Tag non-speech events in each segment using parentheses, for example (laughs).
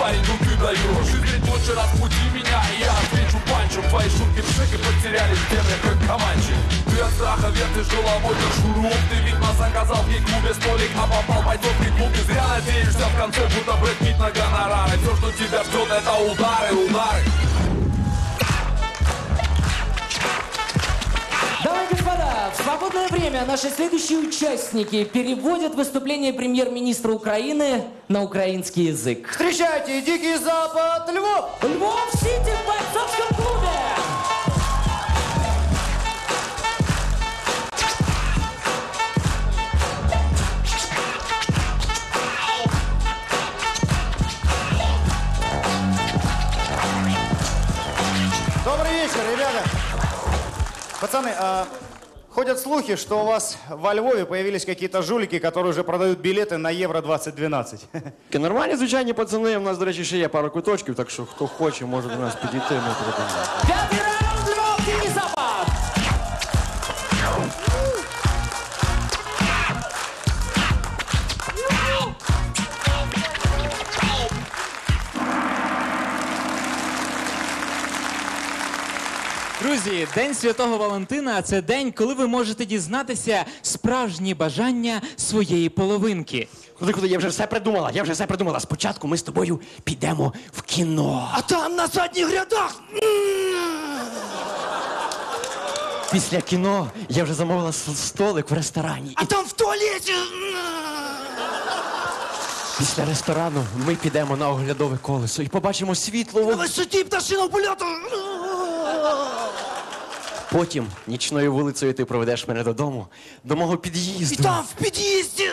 парень, руки даю Жизнь лучше разбуди меня, и я отвечу панчу. Твои шутки пшики потерялись в темнях, как команчи Ты от страха вертишь головой, как шуруп. Ты, видно, заказал в клубе столик, а попал в бойцовский клуб. Ты зря надеешься в конце, будто Брэд на гонорары. Все, что тебя ждет, это удары, удары свободное время наши следующие участники переводят выступление премьер-министра Украины на украинский язык. Встречайте, Дикий Запад, Львов! Львов-Сити в бойцовском клубе! Добрый вечер, ребята. Пацаны, а, ходят слухи, что у вас во Львове появились какие-то жулики, которые уже продают билеты на Евро 2012. Такі Нормальні, звичайні пацани. У нас, до речі, ще є пару куточків, так що хто хоче, може до нас підійти. Ми придумаємо. Пятый раунд, Львов, Дикий Друзі, День Святого Валентина це день, коли ви можете дізнатися справжні бажання своєї половинки. Куди, куди, я вже все придумала, я вже все придумала. Спочатку ми з тобою підемо в кіно. А там на задніх рядах Після кіно я вже замовила с- столик в ресторані. І там в туалеті. після ресторану ми підемо на оглядове колесо і побачимо світло. вод- висоті пташиного польоту. Потім нічною вулицею ти проведеш мене додому, до мого під'їзду. в під'їзді.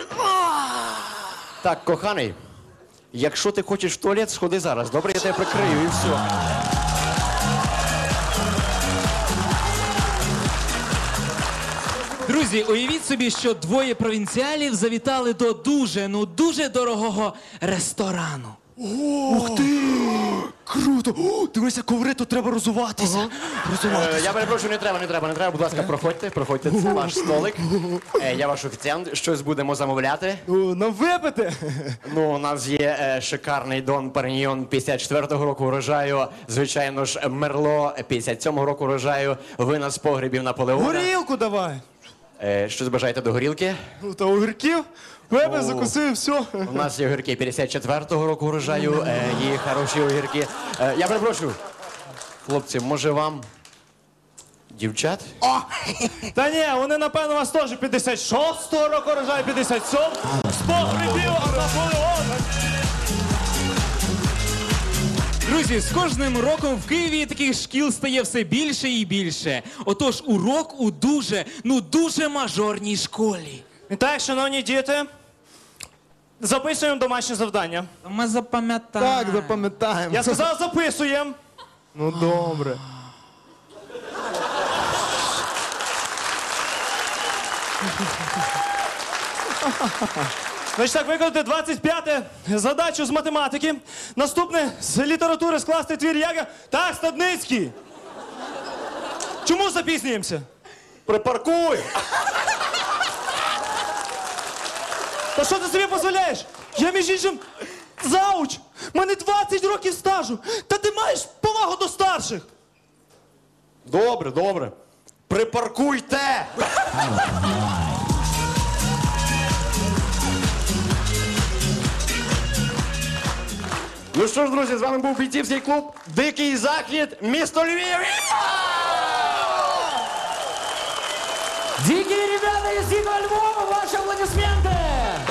Так, коханий, якщо ти хочеш в туалет, сходи зараз. Добре, я тебе прикрию і все. Друзі, уявіть собі, що двоє провінціалів завітали до дуже, ну дуже дорогого ресторану. Ух ти! Круто! О, дивися, коври тут треба розуватися. Розуватися. я перепрошую, не треба, не треба, не треба. Будь ласка, проходьте, проходьте. Це ваш столик. Е, я ваш офіціант. Щось будемо замовляти. Нам випити. Ну, у нас є е, шикарний Дон Парньйон 54-го року урожаю. Звичайно ж, Мерло 57-го року урожаю. Вина з погребів Наполеона. Горілку давай. Е, щось бажаєте до горілки? Ну, Та огірків. О. закусив, все. У нас є огірки 54-го року урожаю, е, є хороші огірки. Е, я перепрошую. Хлопці, може вам дівчат? Та ні, вони напевно у вас теж 56-го року рожаю, 57 з погребів Наполеона. Друзі, з кожним роком в Києві таких шкіл стає все більше і більше. Отож, урок у дуже, ну дуже мажорній школі. І так, шановні діти, записуємо домашнє завдання. Ми запам'ятаємо. Так, запам'ятаємо. Я сказав, записуємо. Ну добре. (laughs) Значить так, виконати 25 задачу з математики. Наступне з літератури скласти твір Яга. Так, Стадницький. Чому запізнюємося? Припаркуй! Та що ти собі дозволяєш? Я між іншим зауч. У мене 20 років стажу. Та ти маєш повагу до старших. Добре, добре. Припаркуйте! Ну що ж, друзі, з вами був бійцівський клуб Дикий Захід, місто Львів. Дикие ребята из Дикого Львова, ваши аплодисменты!